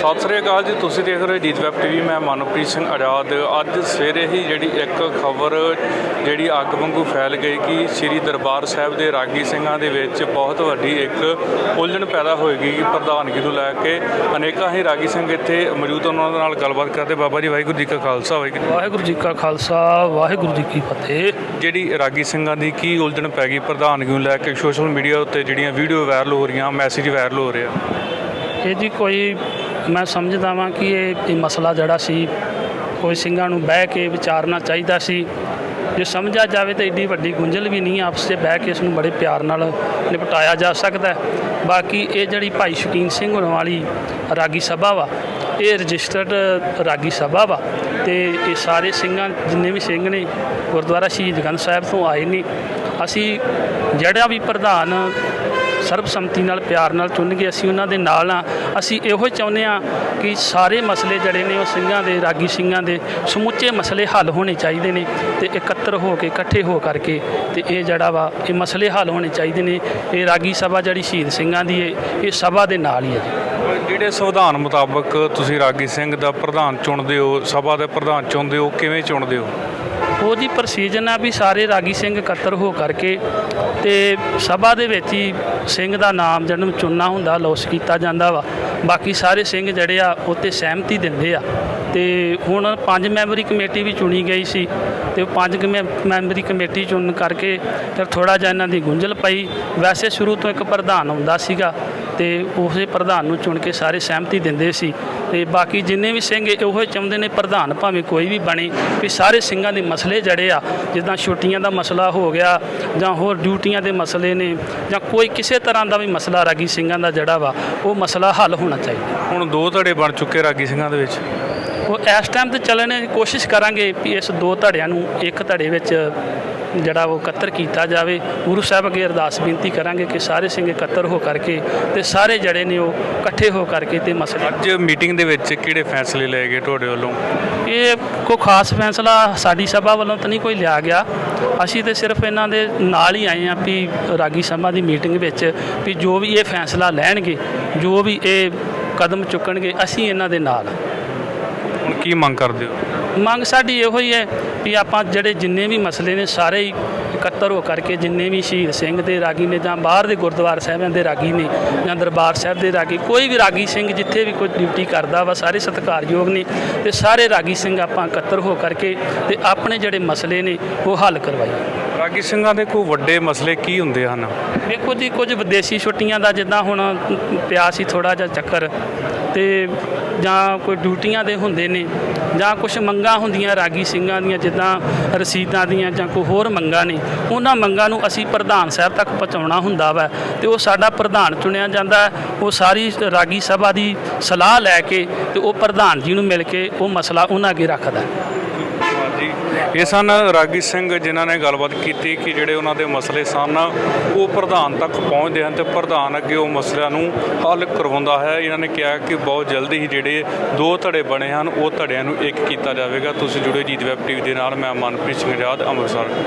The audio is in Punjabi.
ਸਤਿ ਸ੍ਰੀ ਅਕਾਲ ਜੀ ਤੁਸੀਂ ਦੇਖ ਰਹੇ ਹੋ ਜੀਤ ਵੈਬ ਟੀਵੀ ਮੈਂ ਮਨਪ੍ਰੀਤ ਸਿੰਘ ਆਜ਼ਾਦ। ਅੱਜ ਸਵੇਰੇ ਹੀ ਜਿਹੜੀ ਇੱਕ ਖਬਰ ਜਿਹੜੀ ਅੱਗ ਵਾਂਗੂ ਫੈਲ ਗਈ ਕਿ ਸ੍ਰੀ ਦਰਬਾਰ ਸਾਹਿਬ ਦੇ ਰਾਗੀ ਸਿੰਘਾਂ ਦੇ ਵਿੱਚ ਬਹੁਤ ਵੱਡੀ ਇੱਕ ਉਲਝਣ ਪੈਦਾ ਹੋਏਗੀ ਕਿ ਪ੍ਰਧਾਨਗੀ ਨੂੰ ਲੈ ਕੇ ਅਨੇਕਾਂ ਹੀ ਰਾਗੀ ਸਿੰਘ ਇੱਥੇ ਮੌਜੂਦ ਹਨ, ਉਹਨਾਂ ਦੇ ਨਾਲ ਗੱਲਬਾਤ ਕਰਦੇ ਬਾਬਾ ਜੀ ਵਾਹਿਗੁਰੂ ਜੀ ਕਾ ਖਾਲਸਾ ਵਾਹਿਗੁਰੂ ਜੀ ਵਾਹਿਗੁਰੂ ਜੀ ਕਾ ਖਾਲਸਾ ਵਾਹਿਗੁਰੂ ਜੀ ਕੀ ਫਤਿਹ। ਜਿਹੜੀ ਰਾਗੀ ਸਿੰਘਾਂ ਦੀ ਕੀ ਉਲਝਣ ਪੈ ਗਈ ਪ੍ਰਧਾਨਗੀ ਨੂੰ ਲੈ ਕੇ ਸੋਸ਼ਲ ਮੀਡੀਆ ਉੱਤੇ ਜਿਹੜੀਆਂ ਵੀਡੀਓ ਵਾਇਰਲ ਹੋ ਰਹੀਆਂ ਮੈਸੇਜ ਵਾਇਰਲ ਹੋ ਰਿਹਾ ਇਹ ਜੀ ਕੋਈ ਮੈਂ ਸਮਝਦਾ ਵਾਂ ਕਿ ਇਹ ਮਸਲਾ ਜਿਹੜਾ ਸੀ, ਕੋਈ ਸਿੰਘਾਂ ਨੂੰ ਬਹਿ ਕੇ ਵਿਚਾਰਨਾ ਚਾਹੀਦਾ ਸੀ। ਜੇ ਸਮਝਿਆ ਜਾਵੇ ਤਾਂ ਏਡੀ ਵੱਡੀ ਗੁੰਝਲ ਵੀ ਨਹੀਂ ਆਪਸ 'ਚ ਬਹਿ ਕੇ ਇਸ ਨੂੰ ਬੜੇ ਪਿਆਰ ਨਾਲ ਨਿਪਟਾਇਆ ਜਾ ਸਕਦਾ। ਬਾਕੀ ਇਹ ਜਿਹੜੀ ਭਾਈ ਸ਼ਕੀਨ ਸਿੰਘ ਹੋਣ ਵਾਲੀ ਰਾਗੀ ਸਭਾ ਵਾ, ਇਹ ਰਜਿਸਟਰਡ ਰਾਗੀ ਸਭਾ ਵਾ ਤੇ ਇਹ ਸਾਰੇ ਸਿੰਘਾਂ ਜਿੰਨੇ ਵੀ ਸਿੰਘ ਨੇ ਗੁਰਦੁਆਰਾ ਸ਼ਹੀਦ ਗੰਜ ਸਾਹਿਬ ਤੋਂ ਆਏ ਨੇ। ਅਸੀਂ ਜਿਹੜਾ ਵੀ ਪ੍ਰਧਾਨ ਸਰਬਸੰਮਤੀ ਨਾਲ, ਪਿਆਰ ਨਾਲ ਚੁਣ ਗਏ ਅਸੀਂ ਉਹਨਾਂ ਦੇ ਨਾਲ ਆ ਅਸੀਂ ਇਹੋ ਹੀ ਚਾਹੁੰਦੇ ਆ ਕਿ ਸਾਰੇ ਮਸਲੇ ਜਿਹੜੇ ਨੇ ਉਹ ਸਿੰਘਾਂ ਦੇ, ਰਾਗੀ ਸਿੰਘਾਂ ਦੇ ਸਮੁੱਚੇ ਮਸਲੇ ਹੱਲ ਹੋਣੇ ਚਾਹੀਦੇ ਨੇ ਤੇ ਇਕੱਤਰ ਹੋ ਕੇ, ਇਕੱਠੇ ਹੋ ਕਰਕੇ ਤੇ ਇਹ ਜਿਹੜਾ ਵਾ, ਇਹ ਮਸਲੇ ਹੱਲ ਹੋਣੇ ਚਾਹੀਦੇ ਨੇ। ਇਹ ਰਾਗੀ ਸਭਾ ਜਿਹੜੀ ਸ਼ਹੀਦ ਸਿੰਘਾਂ ਦੀ ਹੈ ਇਹ ਸਭਾ ਦੇ ਨਾਲ ਹੀ ਹੈ ਜਿਹੜੇ ਸੰਵਿਧਾਨ ਮੁਤਾਬਕ ਤੁਸੀਂ ਰਾਗੀ ਸਿੰਘ ਦਾ ਪ੍ਰਧਾਨ ਚੁਣਦੇ ਹੋ, ਸਭਾ ਦਾ ਪ੍ਰਧਾਨ ਚੁਣਦੇ ਹੋ, ਕਿਵੇਂ ਚੁਣਦੇ ਹੋ? ਉਹ ਜੀ ਪ੍ਰੋਸੀਜਰ ਆ ਵੀ ਸਾਰੇ ਰਾਗੀ ਸਿੰਘ ਇਕੱਤਰ ਹੋ ਕਰਕੇ ਤੇ ਸਭਾ ਦੇ ਵਿੱਚ ਹੀ ਸਿੰਘ ਦਾ ਨਾਮ ਜਨਮ ਚੁਣਨਾ ਹੁੰਦਾ ਲੋਸ ਕੀਤਾ ਜਾਂਦਾ ਵਾ। ਬਾਕੀ ਸਾਰੇ ਸਿੰਘ ਜਿਹੜੇ ਆ, ਉਹ 'ਤੇ ਸਹਿਮਤੀ ਦਿੰਦੇ ਆ। ਤੇ ਹੁਣ ਪੰਜ ਮੈਂਬਰੀ ਕਮੇਟੀ ਵੀ ਚੁਣੀ ਗਈ ਸੀ ਤੇ ਉਹ ਪੰਜ ਕਮੇ- ਮੈਂਬਰੀ ਕਮੇਟੀ ਚੁਣਨ ਕਰਕੇ ਫਿਰ ਥੋੜਾ ਜਿਹਾ ਇਹਨਾਂ ਦੀ ਗੁੰਝਲ ਪਈ। ਵੈਸੇ ਸ਼ੁਰੂ ਤੋਂ ਇੱਕ ਪ੍ਰਧਾਨ ਹੁੰਦਾ ਸੀਗਾ ਤੇ ਉਸੇ ਪ੍ਰਧਾਨ ਨੂੰ ਚੁਣ ਕੇ ਸਾਰੇ ਸਹਿਮਤੀ ਦਿੰਦੇ ਸੀ। ਤੇ ਬਾਕੀ ਜਿੰਨੇ ਵੀ ਸਿੰਘ ਇਹੋ ਹੀ ਚਾਹੁੰਦੇ ਨੇ ਪ੍ਰਧਾਨ ਭਾਵੇਂ ਕੋਈ ਵੀ ਬਣੇ ਵੀ ਸਾਰੇ ਸਿੰਘਾਂ ਦੇ ਮਸਲੇ ਜੜੇ ਆ ਜਿੱਦਾਂ ਛੁੱਟੀਆਂ ਦਾ ਮਸਲਾ ਹੋ ਗਿਆ ਜਾਂ ਹੋਰ ਡਿਊਟੀਆਂ ਦੇ ਮਸਲੇ ਨੇ ਜਾਂ ਕੋਈ ਕਿਸੇ ਤਰ੍ਹਾਂ ਦਾ ਵੀ ਮਸਲਾ ਰਾਗੀ ਸਿੰਘਾਂ ਦਾ ਜੜਾ ਵਾ ਉਹ ਮਸਲਾ ਹੱਲ ਹੋਣਾ ਚਾਹੀਦਾ। ਹੁਣ ਦੋ ਧੜੇ ਬਣ ਚੁੱਕੇ ਰਾਗੀ ਸਿੰਘਾਂ ਦੇ ਵਿੱਚ। ਉਹ ਇਸ ਟਾਈਮ ਤੇ ਚੱਲਣੇ ਦੀ ਕੋਸ਼ਿਸ਼ ਕਰਾਂਗੇ ਵੀ ਇਸ ਦੋ ਧੜਿਆਂ ਨੂੰ ਇੱਕ ਧੜੇ ਵਿੱਚ ਜਿਹੜਾ ਉਹ ਇਕੱਤਰ ਕੀਤਾ ਜਾਵੇ ਗੁਰੂ ਸਾਹਿਬ ਅੱਗੇ ਅਰਦਾਸ ਬੇਨਤੀ ਕਰਾਂਗੇ ਕਿ ਸਾਰੇ ਸਿੰਘ ਇਕੱਤਰ ਹੋ ਕਰਕੇ ਤੇ ਸਾਰੇ ਜੜੇ ਨੇ ਉਹ ਇਕੱਠੇ ਹੋ ਕਰਕੇ ਤੇ ਮਸਲੇ ਅੱਜ ਮੀਟਿੰਗ ਦੇ ਵਿੱਚ ਕਿਹੜੇ ਫੈਸਲੇ ਲਏ ਗਏ ਤੁਹਾਡੇ ਵੱਲੋਂ? ਇਹ ਕੋਈ ਖਾਸ ਫੈਸਲਾ ਸਾਡੀ ਸਭਾ ਵੱਲੋਂ ਤਾਂ ਨਹੀਂ ਕੋਈ ਲਿਆ ਗਿਆ। ਅਸੀਂ ਤੇ ਸਿਰਫ ਇਹਨਾਂ ਦੇ ਨਾਲ ਹੀ ਆਏ ਹਾਂ ਵੀ ਰਾਗੀ ਸਭਾ ਦੀ ਮੀਟਿੰਗ ਵਿੱਚ ਵੀ ਜੋ ਵੀ ਇਹ ਫੈਸਲਾ ਲੈਣਗੇ ਜੋ ਵੀ ਇਹ ਕਦਮ ਚੁੱਕਣਗੇ ਅਸੀਂ ਇਹਨਾਂ ਦੇ ਨਾਲ। ਹੁਣ ਕੀ ਮੰਗ ਕਰਦੇ ਹੋ? ਮੰਗ ਸਾਡੀ ਇਹੋ ਹੀ ਹੈ ਵੀ ਆਪਾਂ ਜਿਹੜੇ ਜਿੰਨੇ ਵੀ ਮਸਲੇ ਨੇ ਸਾਰੇ ਹੀ ਇਕੱਤਰ ਹੋ ਕਰਕੇ ਜਿੰਨੇ ਵੀ ਸ਼ਹੀਦ ਸਿੰਘ ਦੇ ਰਾਗੀ ਨੇ ਜਾਂ ਬਾਹਰ ਦੇ ਗੁਰਦੁਆਰਾ ਸਾਹਿਬਾਂ ਦੇ ਰਾਗੀ ਨੇ ਜਾਂ ਦਰਬਾਰ ਸਾਹਿਬ ਦੇ ਰਾਗੀ ਕੋਈ ਵੀ ਰਾਗੀ ਸਿੰਘ ਜਿੱਥੇ ਵੀ ਕੋਈ ਡਿਊਟੀ ਕਰਦਾ ਵਾ ਸਾਰੇ ਸਤਿਕਾਰਯੋਗ ਨੇ ਤੇ ਸਾਰੇ ਰਾਗੀ ਸਿੰਘ ਆਪਾਂ ਇਕੱਤਰ ਹੋ ਕਰਕੇ ਤੇ ਆਪਣੇ ਜਿਹੜੇ ਮਸਲੇ ਨੇ ਉਹ ਹੱਲ ਕਰਵਾਈਏ। ਰਾਗੀ ਸਿੰਘਾਂ ਦੇ ਕੋਈ ਵੱਡੇ ਮਸਲੇ ਕੀ ਹੁੰਦੇ ਹਨ? ਵੇਖੋ ਜੀ ਕੁਝ ਵਿਦੇਸ਼ੀ ਛੁੱਟੀਆਂ ਦਾ ਜਿੱਦਾਂ ਹੁਣ ਪਿਆ ਸੀ ਥੋੜਾ ਜਿਹਾ ਚੱਕਰ ਤੇ ਜਾਂ ਕੋਈ ਡਿਊਟੀਆਂ ਦੇ ਹੁੰਦੇ ਨੇ, ਜਾਂ ਕੁਝ ਮੰਗਾਂ ਹੁੰਦੀਆਂ ਰਾਗੀ ਸਿੰਘਾਂ ਦੀਆਂ, ਜਿੱਦਾਂ ਰਸੀਦਾਂ ਦੀਆਂ ਜਾਂ ਕੋਈ ਹੋਰ ਮੰਗਾਂ ਨੇ, ਉਹਨਾਂ ਮੰਗਾਂ ਨੂੰ ਅਸੀਂ ਪ੍ਰਧਾਨ ਸਾਹਿਬ ਤੱਕ ਪਹੁੰਚਾਉਣਾ ਹੁੰਦਾ ਵਾ ਤੇ ਉਹ ਸਾਡਾ ਪ੍ਰਧਾਨ ਚੁਣਿਆ ਜਾਂਦਾ, ਉਹ ਸਾਰੀ ਰਾਗੀ ਸਭਾ ਦੀ ਸਲਾਹ ਲੈ ਕੇ ਤੇ ਉਹ ਪ੍ਰਧਾਨ ਜੀ ਨੂੰ ਮਿਲ ਕੇ ਉਹ ਮਸਲਾ ਉਹਨਾਂ ਅੱਗੇ ਰੱਖਦਾ। ਇਹ ਸਨ ਰਾਗੀ ਸਿੰਘ ਜਿਨ੍ਹਾਂ ਨੇ ਗੱਲਬਾਤ ਕੀਤੀ ਕਿ ਜਿਹੜੇ ਉਹਨਾਂ ਦੇ ਮਸਲੇ ਸਨ ਉਹ ਪ੍ਰਧਾਨ ਤੱਕ ਪਹੁੰਚਦੇ ਹਨ ਤੇ ਪ੍ਰਧਾਨ ਅੱਗੇ ਉਹ ਮਸਲਿਆਂ ਨੂੰ ਹੱਲ ਕਰਵਾਉਂਦਾ ਹੈ। ਇਹਨਾਂ ਨੇ ਕਿਹਾ ਕਿ ਬਹੁਤ ਜਲਦੀ ਹੀ ਜਿਹੜੇ ਦੋ ਧੜੇ ਬਣੇ ਹਨ, ਉਹ ਧੜਿਆਂ ਨੂੰ ਇੱਕ ਕੀਤਾ ਜਾਵੇਗਾ। ਤੁਸੀਂ ਜੁੜੇ ਜੀਤ ਵੈਬ ਟੀਵੀ ਦੇ ਨਾਲ, ਮੈਂ ਮਨਪ੍ਰੀਤ ਸਿੰਘ ਆਜ਼ਾਦ ਅੰਮ੍ਰਿਤਸਰ।